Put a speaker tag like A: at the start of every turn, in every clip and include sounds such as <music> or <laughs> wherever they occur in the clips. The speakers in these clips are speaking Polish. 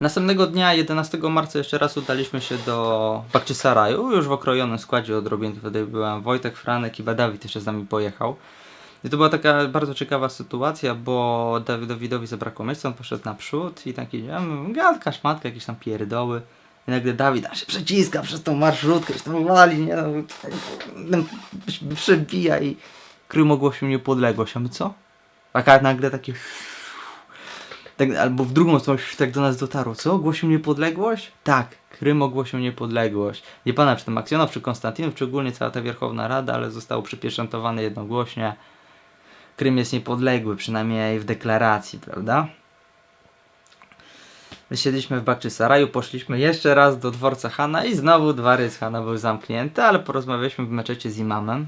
A: Następnego dnia, 11 marca, jeszcze raz udaliśmy się do Bakczysaraju, już w okrojonym składzie odrobin. Wtedy byłem Wojtek, Franek i Badawid jeszcze z nami pojechał. I to była taka bardzo ciekawa sytuacja, bo Dawidowi zabrakło miejsca, on poszedł naprzód i taki, ja mówię, gadka, szmatka, jakieś tam pierdoły. I nagle Dawid a się przeciska przez tą marszrutkę, się tam wali, nie no, tam przebija i Krym ogłosił niepodległość. A my co? A nagle takie tak, albo w drugą stronę tak do nas dotarło. Co? Ogłosił niepodległość? Tak, Krym ogłosił niepodległość. Nie pana czy to Maksjonow, czy Konstantinow, czy ogólnie cała ta Wierchowna Rada, ale zostało przypieczętowane jednogłośnie. Krym jest niepodległy, przynajmniej w deklaracji, prawda? Siedliśmy w Bakczysaraju, poszliśmy jeszcze raz do dworca Hana i znowu dworzec Hana był zamknięty, ale porozmawialiśmy w meczecie z imamem.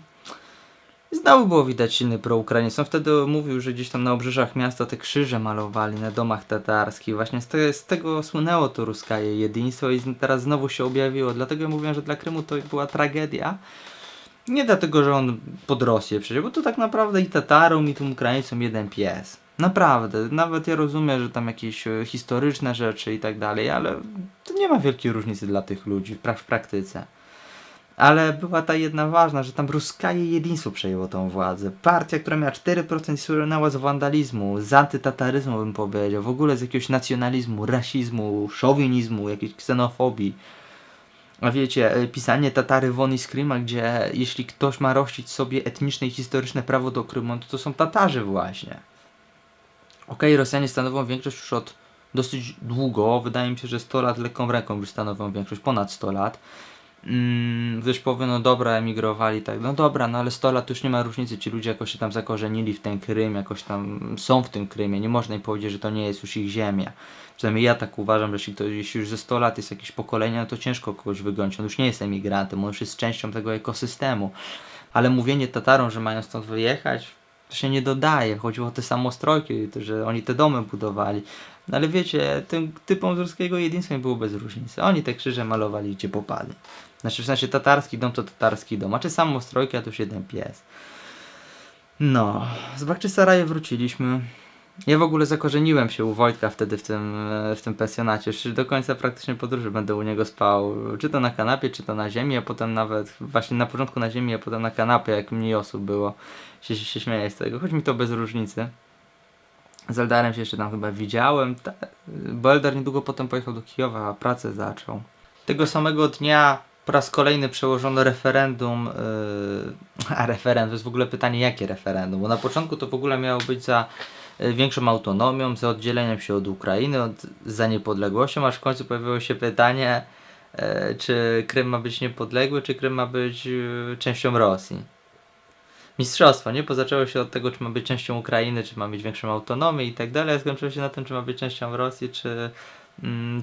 A: I znowu było widać silny proukrainizm. On wtedy mówił, że gdzieś tam na obrzeżach miasta te krzyże malowali na domach tatarskich. Właśnie z, te, z tego słynęło to ruskaje jedyństwo i teraz znowu się objawiło. Dlatego ja mówiłem, że dla Krymu to była tragedia. Nie dlatego, że on pod Rosję przecież, bo to tak naprawdę i Tatarom, i tym Ukraińcom jeden pies. Naprawdę. Nawet ja rozumiem, że tam jakieś e, historyczne rzeczy i tak dalej, ale to nie ma wielkiej różnicy dla tych ludzi w, w praktyce. Ale była ta jedna ważna, że tam ruskaje jedyństwo przejęło tą władzę. Partia, która miała 4% słynęła z wandalizmu, z antytataryzmu bym powiedział, w ogóle z jakiegoś nacjonalizmu, rasizmu, szowinizmu, jakiejś ksenofobii. A wiecie, e, pisanie Tatary won i z Kryma, gdzie jeśli ktoś ma rościć sobie etniczne i historyczne prawo do Krymu, to to są Tatarzy właśnie. Okej, Rosjanie stanowią większość już od dosyć długo, wydaje mi się, że 100 lat lekką ręką już stanowią większość, ponad 100 lat. Mm, ktoś powie, no dobra, emigrowali, tak, no dobra, no ale 100 lat już nie ma różnicy, ci ludzie jakoś się tam zakorzenili w ten Krym, jakoś tam są w tym Krymie, nie można im powiedzieć, że to nie jest już ich ziemia. Przynajmniej ja tak uważam, że jeśli, jeśli już ze 100 lat jest jakieś pokolenie, no to ciężko kogoś wygonić, on już nie jest emigrantem, on już jest częścią tego ekosystemu. Ale mówienie Tatarom, że mają stąd wyjechać, to się nie dodaje. Chodziło o te samostrojki, że oni te domy budowali. No ale wiecie, tym typom z ruskiego jedyństwa nie było bez różnicy. Oni te krzyże malowali gdzie popadli. Znaczy w sensie tatarski dom to tatarski dom, a czy a to już jeden pies. No, z Bakczysaraju wróciliśmy. Ja w ogóle zakorzeniłem się u Wojtka wtedy w tym, e, w tym pensjonacie. Już do końca praktycznie podróży będę u niego spał. Czy to na kanapie, czy to na ziemi, a potem nawet właśnie na początku na ziemi, a potem na kanapie, jak mniej osób było. Się, się, śmieję z tego, choć mi to bez różnicy. Z Eldarem się jeszcze tam chyba widziałem, ta, bo Eldar niedługo potem pojechał do Kijowa, a pracę zaczął. Tego samego dnia po raz kolejny przełożono referendum, yy, <laughs> a referendum, to jest w ogóle pytanie jakie referendum, bo na początku to w ogóle miało być za większą autonomią, za oddzieleniem się od Ukrainy, od, za niepodległością, aż w końcu pojawiło się pytanie, e, czy Krym ma być niepodległy, czy Krym ma być y, częścią Rosji mistrzostwa, nie? Bo zaczęło się od tego, czy ma być częścią Ukrainy, czy ma mieć większą autonomię i tak dalej, skończyło się na tym, czy ma być częścią Rosji, czy,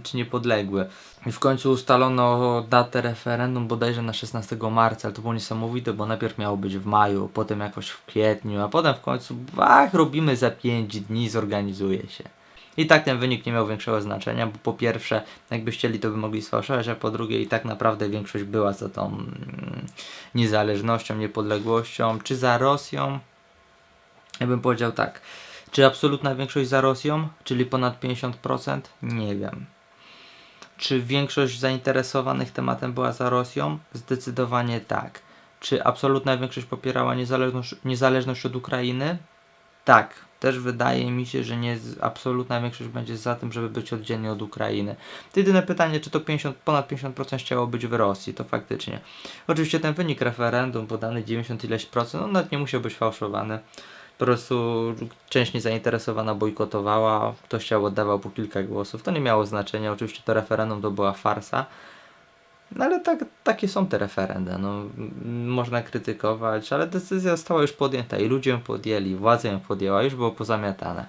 A: czy niepodległy. I w końcu ustalono datę referendum bodajże na 16 marca, ale to było niesamowite, bo najpierw miało być w maju, potem jakoś w kwietniu, a potem w końcu, ach, robimy za 5 dni, zorganizuje się. I tak ten wynik nie miał większego znaczenia, bo po pierwsze, jakby chcieli, to by mogli sfałszować, a po drugie, i tak naprawdę większość była za tą mm, niezależnością, niepodległością, czy za Rosją. Ja bym powiedział tak. Czy absolutna większość za Rosją, czyli ponad 50%? Nie wiem. Czy większość zainteresowanych tematem była za Rosją? Zdecydowanie tak. Czy absolutna większość popierała niezależność, niezależność od Ukrainy? Tak. Też wydaje mi się, że nie, absolutna większość będzie za tym, żeby być oddzielnie od Ukrainy. To jedyne pytanie, czy to 50, ponad 50% chciało być w Rosji, to faktycznie. Oczywiście ten wynik referendum podany 90 ileś procent, on nawet nie musiał być fałszowany. Po prostu część niezainteresowana bojkotowała, ktoś chciał oddawał po kilka głosów. To nie miało znaczenia. Oczywiście to referendum to była farsa. No ale tak, takie są te referenda. No, można krytykować, ale decyzja została już podjęta i ludzie ją podjęli, władza ją podjęła, już było pozamiatane.